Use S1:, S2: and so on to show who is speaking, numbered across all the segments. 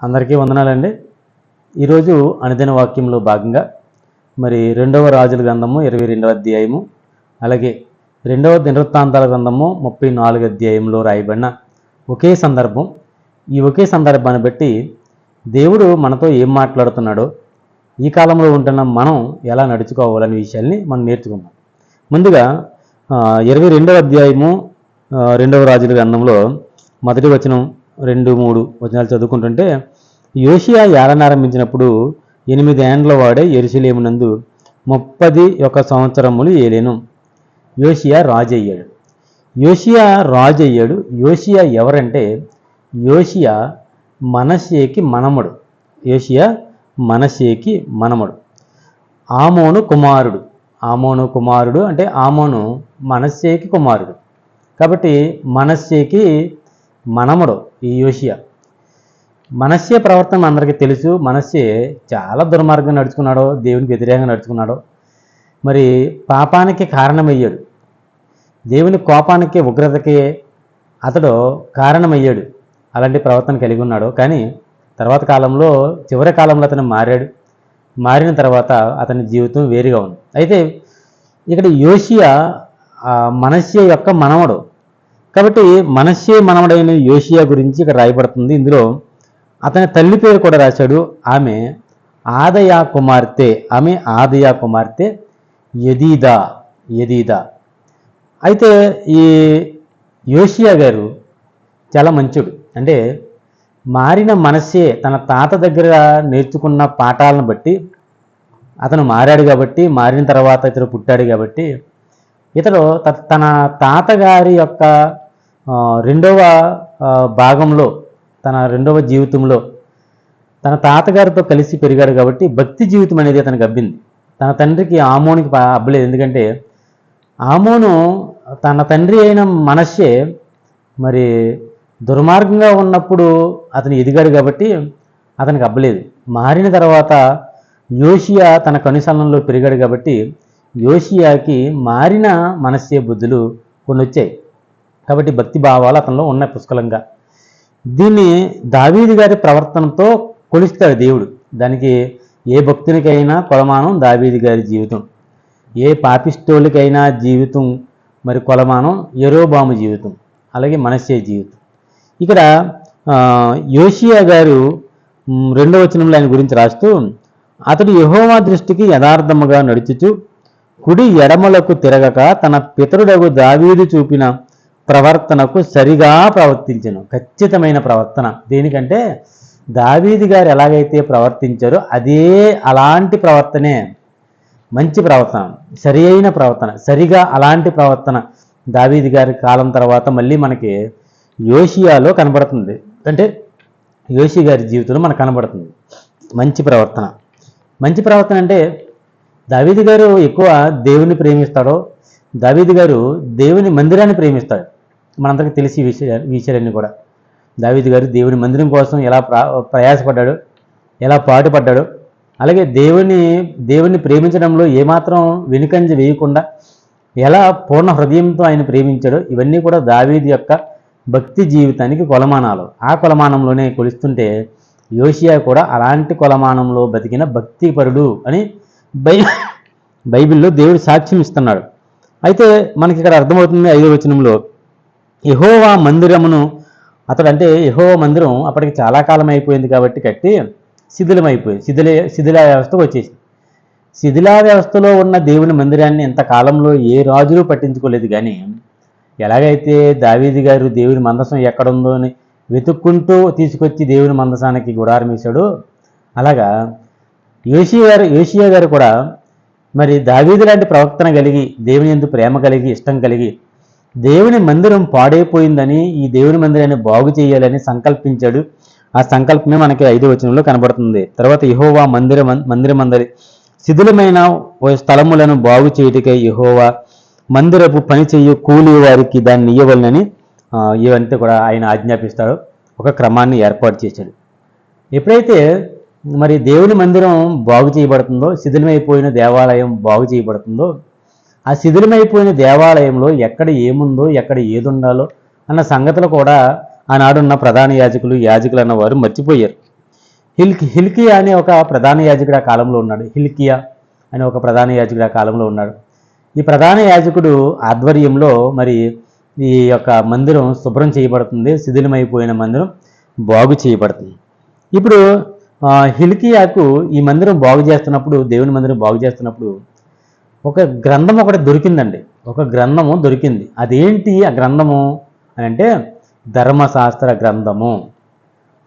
S1: అందరికీ వందనాలండి. ఈరోజు అనుదిన వాక్యంలో భాగంగా మరి రెండవ రాజుల గ్రంథము ఇరవై రెండవ అధ్యాయము అలాగే రెండవ దినవృత్తాంతాల గ్రంథము ముప్పై నాలుగు అధ్యాయంలో రాయబడిన ఒకే సందర్భం. ఈ ఒకే సందర్భాన్ని బట్టి దేవుడు మనతో ఏం మాట్లాడుతున్నాడో ఈ కాలంలో ఉంటున్న మనం ఎలా నడుచుకోవాలనే విషయాల్ని మనం నేర్చుకుందాం. ముందుగా ఇరవై రెండవ అధ్యాయము రెండవ రాజుల గ్రంథంలో మొదటి వచనం రెండు మూడు వచనాలు చదువుకుంటుంటే యోషియా ఏలనారంభించినప్పుడు ఎనిమిది ఏండ్ల వాడే ఎరుసలేమునందు ముప్పది ఒక సంవత్సరములు ఏలేను. యోషియా రాజు అయ్యాడు యోషియా రాజు అయ్యాడు యోషియా ఎవరంటే యోషియా మనషేకి మనమడు. యోషియా మనషేకి మనమడు. ఆమోను కుమారుడు. ఆమోను కుమారుడు అంటే ఆమోను మనస్సేకి కుమారుడు. కాబట్టి మనస్సేకి మనముడు. ఈ యోషియా. మనస్సే ప్రవర్తన అందరికీ తెలుసు. మనస్సే చాలా దుర్మార్గం నడుచుకున్నాడో దేవునికి వ్యతిరేకంగా నడుచుకున్నాడో. మరి పాపానికి కారణమయ్యాడు. దేవుని కోపానికి ఉగ్రతకి అతడు కారణమయ్యాడు. అలాంటి ప్రవర్తన కలిగి ఉన్నాడు. కానీ తర్వాత కాలంలో చివరి కాలంలో అతను మారాడు. మారిన తర్వాత అతని జీవితం వేరుగా ఉంది. అయితే ఇక్కడ యోషియా మనస్య యొక్క మనవడు. కాబట్టి మనస్సే మనవడైన యోషియా గురించి ఇక్కడ రాయబడుతుంది. ఇందులో అతని తల్లి పేరు కూడా రాశాడు. ఆమె ఆదయా కుమార్తె ఆమె ఆదయా కుమార్తె యదీదా యదీదా. అయితే ఈ యోషియా గారు చాలా మంచుడు. అంటే మారిన మనస్సే తన తాత దగ్గర నేర్చుకున్న పాఠాలను బట్టి అతను మారాడు కాబట్టి మారిన తర్వాత ఇతడు పుట్టాడు కాబట్టి ఇతడు త- తన తాతగారి యొక్క రెండవ భాగంలో తన రెండవ జీవితంలో తన తాతగారితో కలిసి పెరిగాడు కాబట్టి భక్తి జీవితం అనేది అతనికి అబ్బింది. తన తండ్రికి ఆమోనికి అబ్బలేదు. ఎందుకంటే ఆమోను తన తండ్రి అయిన మనస్సే మరి దుర్మార్గంగా ఉన్నప్పుడు అతను ఎదిగాడు కాబట్టి అతనికి అబ్బలేదు. మారిన తర్వాత యోషియా తన కనుసలంలో పెరిగాడు కాబట్టి యోషియాకి మారిన మనస్సే బుద్ధులు కొన్ని వచ్చాయి కాబట్టి భక్తి భావాలు అతనిలో ఉన్నాయి పుష్కలంగా. దీన్ని దావీది గారి ప్రవర్తనతో కొలుస్తాడు దేవుడు. దానికి ఏ భక్తునికైనా కొలమానం దావీది గారి జీవితం. ఏ పాపిస్టోళ్ళకైనా జీవితం మరి కొలమానం ఎరోబాము జీవితం. అలాగే మనస్సే జీవితం. ఇక్కడ యోషియా గారు రెండవ వచనంలో ఆయన గురించి రాస్తూ అతడు యహోవా దృష్టికి యథార్థముగా నడుచుచు కుడి ఎడమలకు తిరగక తన పితరుడగు దావీదు చూపిన ప్రవర్తనకు సరిగా ప్రవర్తించను. ఖచ్చితమైన ప్రవర్తన. దేనికంటే దావీది గారు ఎలాగైతే ప్రవర్తించారో అదే అలాంటి ప్రవర్తనే మంచి ప్రవర్తన. సరి అయిన ప్రవర్తన. సరిగా అలాంటి ప్రవర్తన దావీది గారి కాలం తర్వాత మళ్ళీ మనకి యోషియాలో కనబడుతుంది. అంటే యోషి గారి జీవితంలో మనకు కనబడుతుంది. మంచి ప్రవర్తన. మంచి ప్రవర్తన అంటే దావీది గారు ఎక్కువ దేవుని ప్రేమిస్తాడో దావీది గారు దేవుని మందిరాన్ని ప్రేమిస్తాడు. మనందరికీ తెలిసి విషయాలు విషయ విషయాలన్నీ కూడా. దావిద్ గారు దేవుని మందిరం కోసం ఎలా ప్రయాసపడ్డాడు ఎలా పాటుపడ్డాడు అలాగే దేవుని దేవుని ప్రేమించడంలో ఏమాత్రం వెనుకంజ వేయకుండా ఎలా పూర్ణ హృదయంతో ఆయన ప్రేమించాడో ఇవన్నీ కూడా దావీది యొక్క భక్తి జీవితానికి కొలమానాలు. ఆ కొలమానంలోనే కొలుస్తుంటే యోషియా కూడా అలాంటి కొలమానంలో బతికిన భక్తిపరుడు అని బై బైబిల్లో దేవుడు సాక్ష్యం ఇస్తున్నాడు. అయితే మనకి ఇక్కడ అర్థమవుతుంది ఐదో వచనంలో యహోవా మందిరమును అతడు అంటే యహోవా మందిరం అప్పటికి చాలా కాలం అయిపోయింది కాబట్టి కట్టి శిథిలమైపోయింది. శిథిల శిథిల వ్యవస్థకు వచ్చేసింది. శిథిలా వ్యవస్థలో ఉన్న దేవుని మందిరాన్ని ఇంత కాలంలో ఏ రాజులు పట్టించుకోలేదు కానీ ఎలాగైతే దావీది గారు దేవుని మందసం ఎక్కడుందో అని వెతుక్కుంటూ తీసుకొచ్చి దేవుని మందసానికి గుడారం అలాగా యోషియా గారు యోషియా గారు కూడా మరి దావీది లాంటి ప్రవర్తన కలిగి దేవుని ఎందు ప్రేమ కలిగి ఇష్టం కలిగి దేవుని మందిరం పాడైపోయిందని ఈ దేవుని మందిరాన్ని బాగు చేయాలని సంకల్పించాడు. ఆ సంకల్పమే మనకి ఐదో వచనంలో కనబడుతుంది. తర్వాత యహోవా మందిర మందిరం అందరి శిథిలమైన స్థలములను బాగు చేయుటకై యహోవా మందిరపు పని చేయు కూలి వారికి దాన్ని ఇవ్వవలనని ఇవంతా కూడా ఆయన ఆజ్ఞాపిస్తాడు. ఒక క్రమాన్ని ఏర్పాటు చేశాడు. ఎప్పుడైతే మరి దేవుని మందిరం బాగు చేయబడుతుందో శిథిలమైపోయిన దేవాలయం బాగు చేయబడుతుందో ఆ శిథిలమైపోయిన దేవాలయంలో ఎక్కడ ఏముందో ఎక్కడ ఏది ఉండాలో అన్న సంగతులు కూడా ఆనాడున్న ప్రధాన యాజకులు యాజకులు అన్నవారు మర్చిపోయారు. హిల్కి హిల్కియా అనే ఒక ప్రధాన యాజకుడు ఆ కాలంలో ఉన్నాడు. హిల్కియా అనే ఒక ప్రధాన యాజకుడు ఆ కాలంలో ఉన్నాడు. ఈ ప్రధాన యాజకుడు ఆధ్వర్యంలో మరి ఈ యొక్క మందిరం శుభ్రం చేయబడుతుంది శిథిలమైపోయిన మందిరం బాగు చేయబడుతుంది. ఇప్పుడు హిల్కియాకు ఈ మందిరం బాగు చేస్తున్నప్పుడు దేవుని మందిరం బాగు చేస్తున్నప్పుడు ఒక గ్రంథం ఒకటి దొరికిందండి. ఒక గ్రంథము దొరికింది. అదేంటి ఆ గ్రంథము? అని అంటే ధర్మశాస్త్ర గ్రంథము.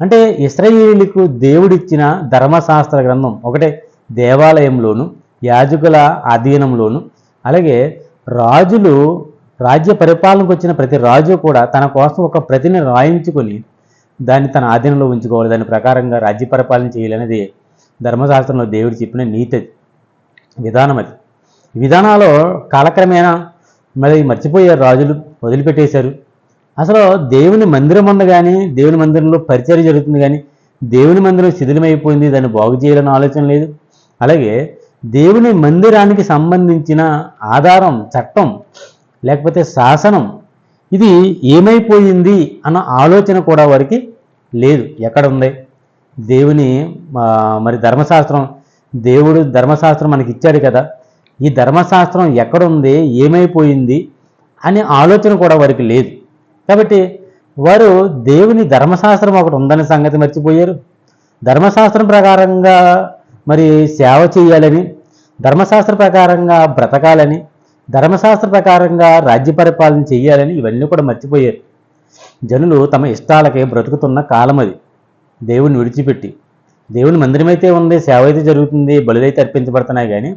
S1: అంటే ఇస్రాయేలీలకు దేవుడిచ్చిన ధర్మశాస్త్ర గ్రంథం ఒకటే దేవాలయంలోను యాజకుల అధీనంలోను అలాగే రాజులు రాజ్య పరిపాలనకు వచ్చిన ప్రతి రాజు కూడా తన కోసం ఒక ప్రతిని రాయించుకొని దాన్ని తన ఆధీనంలో ఉంచుకోవాలి. దాని ప్రకారంగా రాజ్య పరిపాలన చేయాలనేది ధర్మశాస్త్రంలో దేవుడు చెప్పిన నీతి అది. విధానం అది. విధానాలు కాలక్రమేణా మరి మర్చిపోయారు రాజులు వదిలిపెట్టేశారు. అసలు దేవుని మందిరం ఉంది కానీ దేవుని మందిరంలో పరిచయం జరుగుతుంది కానీ దేవుని మందిరం శిథిలమైపోయింది దాన్ని బాగు చేయాలని ఆలోచన లేదు. అలాగే దేవుని మందిరానికి సంబంధించిన ఆధారం చట్టం లేకపోతే శాసనం ఇది ఏమైపోయింది అన్న ఆలోచన కూడా వారికి లేదు. ఎక్కడ ఉంది? దేవుని మరి ధర్మశాస్త్రం దేవుడు ధర్మశాస్త్రం మనకి ఇచ్చాడు కదా. ఈ ధర్మశాస్త్రం ఎక్కడుంది? ఏమైపోయింది? అనే ఆలోచన కూడా వారికి లేదు. కాబట్టి వారు దేవుని ధర్మశాస్త్రం ఒకటి ఉందనే సంగతి మర్చిపోయారు. ధర్మశాస్త్రం ప్రకారంగా మరి సేవ చేయాలని ధర్మశాస్త్ర ప్రకారంగా బ్రతకాలని ధర్మశాస్త్ర ప్రకారంగా రాజ్య పరిపాలన చేయాలని ఇవన్నీ కూడా మర్చిపోయారు. జనులు తమ ఇష్టాలకే బ్రతుకుతున్న కాలం అది. దేవుని విడిచిపెట్టి. దేవుని మందిరమైతే ఉంది సేవ అయితే జరుగుతుంది బలులైతే అర్పించబడుతున్నాయి కానీ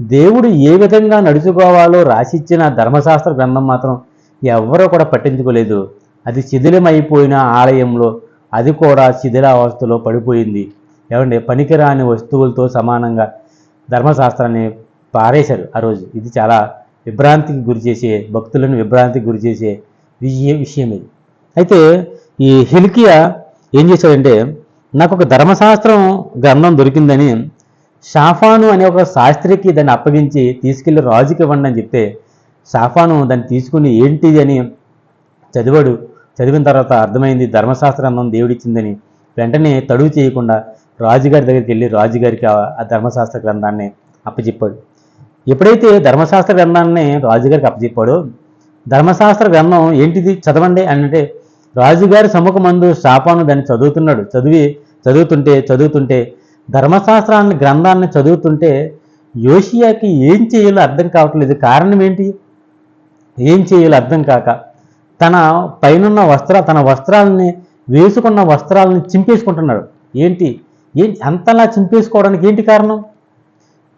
S1: దేవుడు ఏ విధంగా నడుచుకోవాలో రాసిచ్చిన ధర్మశాస్త్ర గ్రంథం మాత్రం ఎవరూ కూడా పట్టించుకోలేదు. అది శిథిలమైపోయిన ఆలయంలో అది కూడా శిథిలావస్థలో పడిపోయింది. ఏమంటే పనికిరాని వస్తువులతో సమానంగా ధర్మశాస్త్రాన్ని పారేశారు ఆ రోజు. ఇది చాలా విభ్రాంతికి గురి చేసే భక్తులను విభ్రాంతికి గురి చేసే విషయం ఇది. అయితే ఈ హిల్కియా ఏం చేశాడంటే నాకు ఒక ధర్మశాస్త్రం గ్రంథం దొరికిందని షాఫాను అనే ఒక శాస్త్రికి దాన్ని అప్పగించి తీసుకెళ్ళి రాజుకి ఇవ్వండి అని చెప్తే షాఫాను దాన్ని తీసుకుని ఏంటిది అని చదివాడు. చదివిన తర్వాత అర్థమైంది ధర్మశాస్త్ర దేవుడిచ్చిందని. వెంటనే తడువు చేయకుండా రాజుగారి దగ్గరికి వెళ్ళి రాజుగారికి ఆ- ధర్మశాస్త్ర గ్రంథాన్ని అప్పచెప్పాడు. ఎప్పుడైతే ధర్మశాస్త్ర గ్రంథాన్ని రాజుగారికి అప్పచెప్పాడో ధర్మశాస్త్ర గ్రంథం ఏంటిది చదవండి అని అంటే రాజుగారి సముఖమందు శాపాను దాన్ని చదువుతున్నాడు. చదివి చదువుతుంటే చదువుతుంటే ధర్మశాస్త్రాన్ని గ్రంథాన్ని చదువుతుంటే యోషియాకి ఏం చేయాలో అర్థం కావట్లేదు. కారణం ఏంటి? ఏం చేయాలో అర్థం కాక తన పైనున్న వస్త్ర తన వస్త్రాలని వేసుకున్న వస్త్రాలని చింపేసుకుంటున్నాడు. ఏంటి? ఏంటి అంతలా చింపేసుకోవడానికి ఏంటి కారణం?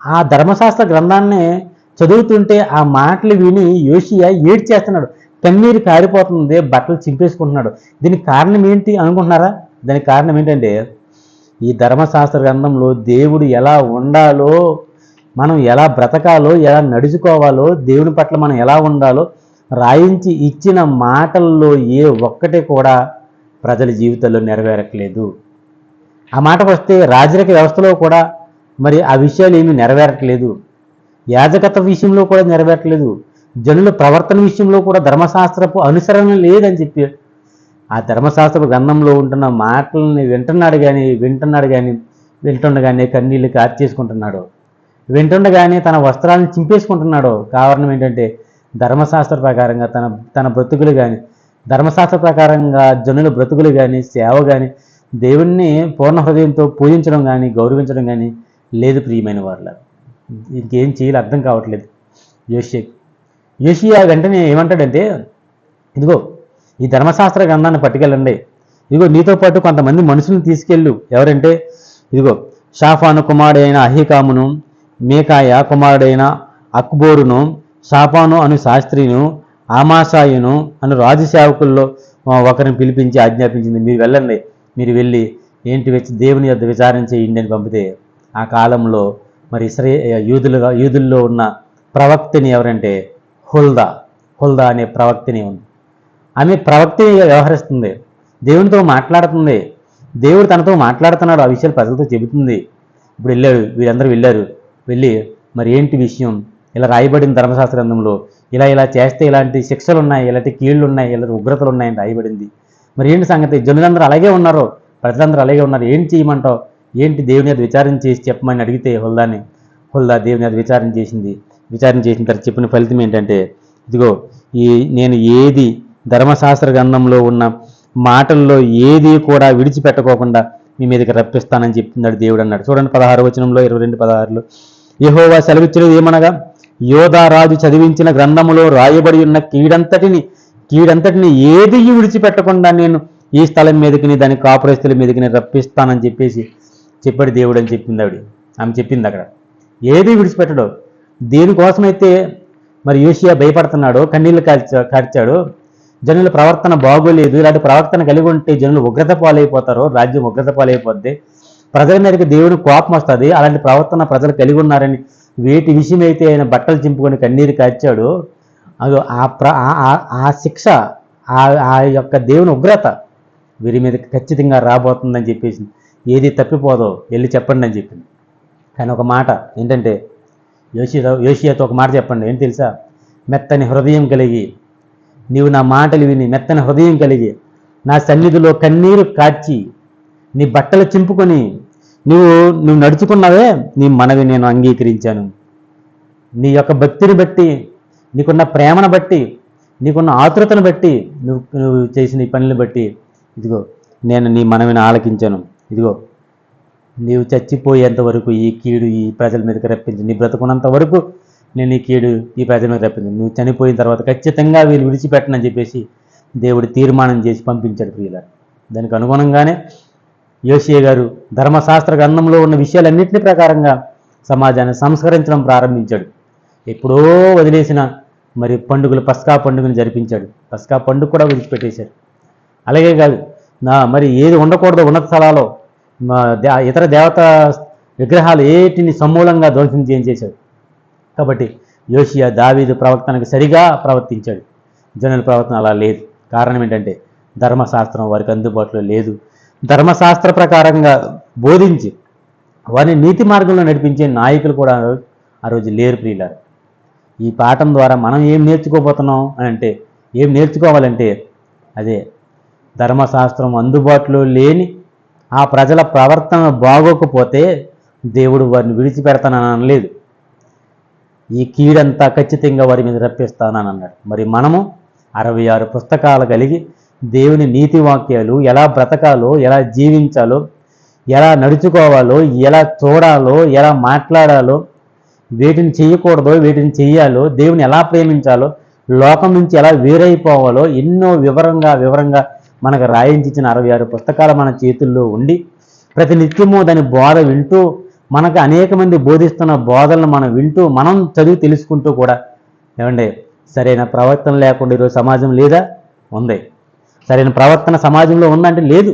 S1: ఆ ధర్మశాస్త్ర గ్రంథాన్ని చదువుతుంటే ఆ మాటలు విని యోషియా ఏడ్చేస్తున్నాడు. కన్నీరు కారిపోతుంది బట్టలు చింపేసుకుంటున్నాడు. దీనికి కారణం ఏంటి అనుకుంటున్నారా? దానికి కారణం ఏంటంటే ఈ ధర్మశాస్త్ర గ్రంథంలో దేవుడు ఎలా ఉండాలో మనం ఎలా బ్రతకాలో ఎలా నడుచుకోవాలో దేవుని పట్ల మనం ఎలా ఉండాలో రాయించి ఇచ్చిన మాటల్లో ఏ ఒక్కటి కూడా ప్రజల జీవితంలో నెరవేరట్లేదు. ఆ మాటకు వస్తే రాజరిక వ్యవస్థలో కూడా మరి ఆ విషయాలు ఏమీ నెరవేరట్లేదు. యాజకత్వ విషయంలో కూడా నెరవేరట్లేదు. జనుల ప్రవర్తన విషయంలో కూడా ధర్మశాస్త్రపు అనుసరణ లేదని చెప్పి ఆ ధర్మశాస్త్ర గ్రంథంలో ఉంటున్న మాటల్ని వింటున్నాడు కానీ వింటున్నాడు కానీ వింటుండగానే కన్నీళ్ళు కార్చేసుకుంటున్నాడు. వింటుండగానే తన వస్త్రాలను చింపేసుకుంటున్నాడు. కారణం ఏంటంటే ధర్మశాస్త్ర ప్రకారంగా తన తన బ్రతుకులు కానీ ధర్మశాస్త్ర ప్రకారంగా జనుల బ్రతుకులు కానీ సేవ కానీ దేవుణ్ణి పూర్ణ హృదయంతో పూజించడం కానీ గౌరవించడం కానీ లేదు ప్రియమైన వారిలో ఇంకేం చేయాలి అర్థం కావట్లేదు. యోషియా యోషియా వెంటనే ఏమంటాడంటే ఇదిగో ఈ ధర్మశాస్త్ర గ్రంథాన్ని పట్టుకెళ్ళండి. ఇదిగో నీతో పాటు కొంతమంది మనుషులను తీసుకెళ్ళు. ఎవరంటే ఇదిగో షాఫాను కుమారుడైన అహికామును మేకాయ కుమారుడైన అక్బోరును షాఫాను అను శాస్త్రిను ఆమాసాయును అను రాజు సేవకుల్లో ఒకరిని పిలిపించి ఆజ్ఞాపించింది. మీరు వెళ్ళండి. మీరు వెళ్ళి ఏంటి వచ్చి దేవుని యొద్ విచారణ చేయండి అని పంపితే ఆ కాలంలో మరి ఇస్రే యూదులుగా యూదుల్లో ఉన్న ప్రవక్తిని ఎవరంటే హుల్దా. హుల్దా అనే ప్రవక్తిని ఉంది. ఆమె ప్రవక్తిని వ్యవహరిస్తుంది. దేవునితో మాట్లాడుతుంది. దేవుడు తనతో మాట్లాడుతున్నాడు. ఆ విషయాలు ప్రజలతో చెబుతుంది. ఇప్పుడు వెళ్ళారు. వీరందరూ వెళ్ళారు. వెళ్ళి మరి ఏంటి విషయం? ఇలా రాయబడిన ధర్మశాస్త్ర గ్రంథంలో ఇలా ఇలా చేస్తే ఇలాంటి శిక్షలు ఉన్నాయి ఇలాంటి కీళ్ళు ఉన్నాయి ఇలాంటి ఉగ్రతలు ఉన్నాయని రాయబడింది. మరి ఏంటి సంగతి? జనులందరూ అలాగే ఉన్నారు. ప్రజలందరూ అలాగే ఉన్నారు. ఏం చేయమంటావు? ఏంటి దేవుని అది విచారణ చేసి చెప్పమని అడిగితే హుల్దాని హుల్దా దేవుని అది విచారణ చేసింది. విచారణ చేసిన తర్వాత చెప్పిన ఫలితం ఏంటంటే ఇదిగో ఈ నేను ఏది ధర్మశాస్త్ర గ్రంథంలో ఉన్న మాటల్లో ఏది కూడా విడిచిపెట్టుకోకుండా మీ మీదకి రప్పిస్తానని చెప్తున్నాడు దేవుడు అన్నాడు. చూడండి పదహారు వచనంలో ఇరవై రెండు పదహారులో. యహోవా సెలవిచ్చినది ఏమనగా యోధారాజు చదివించిన గ్రంథములో రాయబడి ఉన్న కీడంతటిని కీడంతటిని ఏది విడిచిపెట్టకుండా నేను ఈ స్థలం మీదకి దాని కాపురస్తుల మీదకి నేను రప్పిస్తానని చెప్పేసి చెప్పాడు దేవుడు అని చెప్పింది ఆవిడ. ఆమె చెప్పింది అక్కడ. ఏది విడిచిపెట్టడు. దేనికోసమైతే మరి యోషియా భయపడుతున్నాడో కన్నీళ్ళు కాల్చ కాల్చాడు జనుల ప్రవర్తన బాగోలేదు. ఇలాంటి ప్రవర్తన కలిగి ఉంటే జనులు ఉగ్రత పాలైపోతారు. రాజ్యం ఉగ్రత పాలైపోద్ది. ప్రజల మీదకి దేవుడు కోపం వస్తుంది. అలాంటి ప్రవర్తన ప్రజలు కలిగి ఉన్నారని వేటి విషయమైతే ఆయన బట్టలు చింపుకొని కన్నీరు కాచాడు. అది ఆ ప్ర ఆ- శిక్ష ఆ ఆ యొక్క దేవుని ఉగ్రత వీరి మీద ఖచ్చితంగా రాబోతుందని చెప్పేసి ఏది తప్పిపోదో వెళ్ళి చెప్పండి అని చెప్పింది. కానీ ఒక మాట ఏంటంటే యోషియా యోషియాతో ఒక మాట చెప్పండి. ఏంటి తెలుసా? మెత్తని హృదయం కలిగి నీవు నా మాటలు విని మెత్తని హృదయం కలిగి నా సన్నిధిలో కన్నీరు కార్చి నీ బట్టలు చింపుకొని నువ్వు నువ్వు నడుచుకున్నావే నీ మనవి నేను అంగీకరించాను. నీ యొక్క భక్తిని బట్టి నీకున్న ప్రేమను బట్టి నీకున్న ఆతృతను బట్టి నువ్వు నువ్వు చేసిన ఈ పనులను బట్టి ఇదిగో నేను నీ మనవిని ఆలకించాను. ఇదిగో నీవు చచ్చిపోయేంత వరకు ఈ కీడు ఈ ప్రజల మీదకి రప్పించి నీ బ్రతుకున్నంత వరకు నేను ఈ కీడు ఈ ప్రజలను రప్పింది నువ్వు చనిపోయిన తర్వాత ఖచ్చితంగా వీళ్ళు విడిచిపెట్టనని చెప్పేసి దేవుడు తీర్మానం చేసి పంపించాడు ప్రియుల దానికి అనుగుణంగానే యోషియ గారు ధర్మశాస్త్ర గ్రంథంలో ఉన్న విషయాలన్నింటినీ ప్రకారంగా సమాజాన్ని సంస్కరించడం ప్రారంభించాడు. ఎప్పుడో వదిలేసిన మరి పండుగలు పస్కా పండుగను జరిపించాడు. పస్కా పండుగ కూడా విడిచిపెట్టేశారు. అలాగే కాదు నా మరి ఏది ఉండకూడదు ఉన్నత స్థలాల్లో మా దే- ఇతర దేవత విగ్రహాలు ఏటిని సమూలంగా ధ్వంసం చేయించేశాడు కాబట్టి యోషియా దావీదు ప్రవర్తనకు సరిగా ప్రవర్తించాడు. జనుల ప్రవర్తన అలా లేదు. కారణం ఏంటంటే ధర్మశాస్త్రం వారికి అందుబాటులో లేదు. ధర్మశాస్త్ర ప్రకారంగా బోధించి వారిని నీతి మార్గంలో నడిపించే నాయకులు కూడా ఆ రోజు- ఆ రోజు లేరు ప్రియులారు. ఈ పాఠం ద్వారా మనం ఏం నేర్చుకోబోతున్నాం అని అంటే ఏం నేర్చుకోవాలంటే అదే ధర్మశాస్త్రం అందుబాటులో లేని ఆ ప్రజల ప్రవర్తన బాగోకపోతే దేవుడు వారిని విడిచిపెడతానని అనలేదు. ఈ కీడంతా ఖచ్చితంగా వారి మీద రప్పిస్తానని అన్నాడు మరి మనము అరవై ఆరు పుస్తకాలు కలిగి దేవుని నీతి వాక్యాలు ఎలా బ్రతకాలో ఎలా జీవించాలో ఎలా నడుచుకోవాలో ఎలా చూడాలో ఎలా మాట్లాడాలో వీటిని చేయకూడదో వీటిని చేయాలో దేవుని ఎలా ప్రేమించాలో లోకం నుంచి ఎలా వేరైపోవాలో ఎన్నో వివరంగా వివరంగా మనకు రాయించిన అరవై ఆరు పుస్తకాలు మన చేతుల్లో ఉండి ప్రతి నిత్యము దాని బోధ వింటూ మనకు అనేక మంది బోధిస్తున్న బోధలను మనం వింటూ మనం చదివి తెలుసుకుంటూ కూడా ఏమండి సరైన ప్రవర్తన లేకుండా ఈరోజు సమాజం లేదా? ఉంది. సరైన ప్రవర్తన సమాజంలో ఉందంటే లేదు.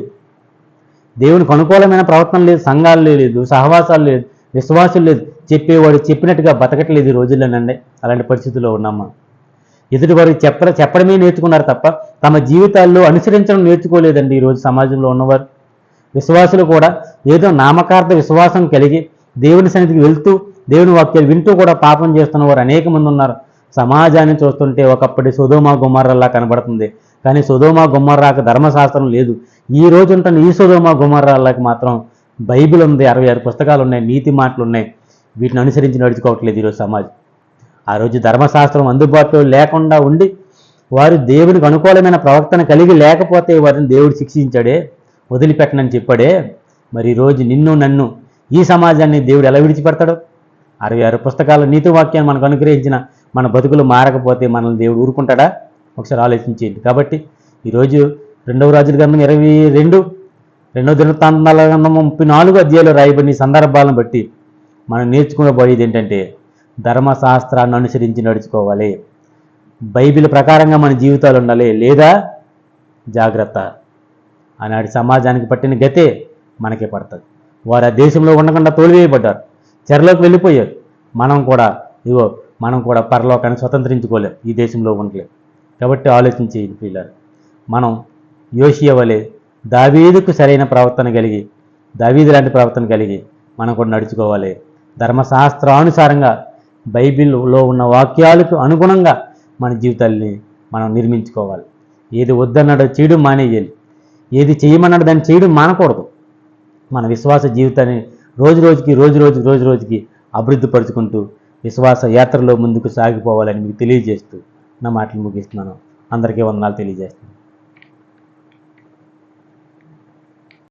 S1: దేవునికి అనుకూలమైన ప్రవర్తన లేదు సంఘాలు లేదు సహవాసాలు లేదు విశ్వాసం లేదు. చెప్పేవాడు చెప్పినట్టుగా బతకట్లేదు ఈ రోజుల్లోనండి. అలాంటి పరిస్థితుల్లో ఉన్నామా ఎదుటి వారికి చెప్ప చెప్పడమే నేర్చుకున్నారు తప్ప తమ జీవితాల్లో అనుసరించడం నేర్చుకోలేదండి ఈరోజు సమాజంలో ఉన్నవారు. విశ్వాసులు కూడా ఏదో నామకార్థ విశ్వాసం కలిగి దేవుని సన్నిధికి వెళ్తూ దేవుని వాక్యాలు వింటూ కూడా పాపం చేస్తున్న వారు అనేక మంది ఉన్నారు. సమాజాన్ని చూస్తుంటే ఒకప్పటి సుధోమా గుమ్మర్రలా కనబడుతుంది. కానీ సుధోమా గుమ్మర్రాకు ధర్మశాస్త్రం లేదు. ఈ రోజు ఉంటున్న ఈ సుధోమా గుమ్మర్రాలకు మాత్రం బైబిల్ ఉంది. అరవై ఆరు పుస్తకాలు ఉన్నాయి నీతి మాటలు ఉన్నాయి వీటిని అనుసరించి నడుచుకోవట్లేదు ఈరోజు సమాజం. ఆ రోజు ధర్మశాస్త్రం అందుబాటులో లేకుండా ఉండి వారు దేవునికి అనుకూలమైన ప్రవర్తన కలిగి లేకపోతే వారిని దేవుడు శిక్షించాడే వదిలిపెట్టనని చెప్పాడే మరి రోజు నిన్ను నన్ను ఈ సమాజాన్ని దేవుడు ఎలా విడిచిపెడతాడు? అరవై ఆరు పుస్తకాల నీతి వాక్యాన్ని మనకు అనుగ్రహించిన మన బతుకులు మారకపోతే మనల్ని దేవుడు ఊరుకుంటాడా? ఒకసారి ఆలోచించేయండి. కాబట్టి ఈరోజు రెండవ రాజుల గ్రంథం ఇరవై రెండు రెండవ దినతాంతాల గ్రంథం ముప్పై నాలుగు అధ్యాయులు రాయబడిన సందర్భాలను బట్టి మనం నేర్చుకోబోయేది ఏంటంటే ధర్మశాస్త్రాన్ని అనుసరించి నడుచుకోవాలి. బైబిల్ ప్రకారంగా మన జీవితాలు ఉండాలి. లేదా జాగ్రత్త. ఆనాటి సమాజానికి పట్టిన గతే మనకే పడుతుంది. వారు ఆ దేశంలో ఉండకుండా తోలివేయబడ్డారు. చెరలోకి వెళ్ళిపోయారు. మనం కూడా ఇగో మనం కూడా పరలోకాన్ని స్వతంత్రించుకోలేం. ఈ దేశంలో ఉండలేం. కాబట్టి ఆలోచించి పిల్లలు మనం యోషియ వలె దావీదుకు సరైన ప్రవర్తన కలిగి దావీదు లాంటి ప్రవర్తన కలిగి మనం కూడా నడుచుకోవాలి. ధర్మశాస్త్రానుసారంగా బైబిల్లో ఉన్న వాక్యాలకు అనుగుణంగా మన జీవితాల్ని మనం నిర్మించుకోవాలి. ఏది వద్దన్నాడో చేయడం మానేయాలి. ఏది చేయమన్నాడు దాన్ని చేయడం మానకూడదు. మన విశ్వాస జీవితాన్ని రోజు రోజుకి రోజు రోజుకి రోజు రోజుకి అభివృద్ధి పరుచుకుంటూ విశ్వాస యాత్రలో ముందుకు సాగిపోవాలని మీకు తెలియజేస్తూ నా మాటలు ముగిస్తున్నాను. అందరికీ వందనాలు తెలియజేస్తున్నాను.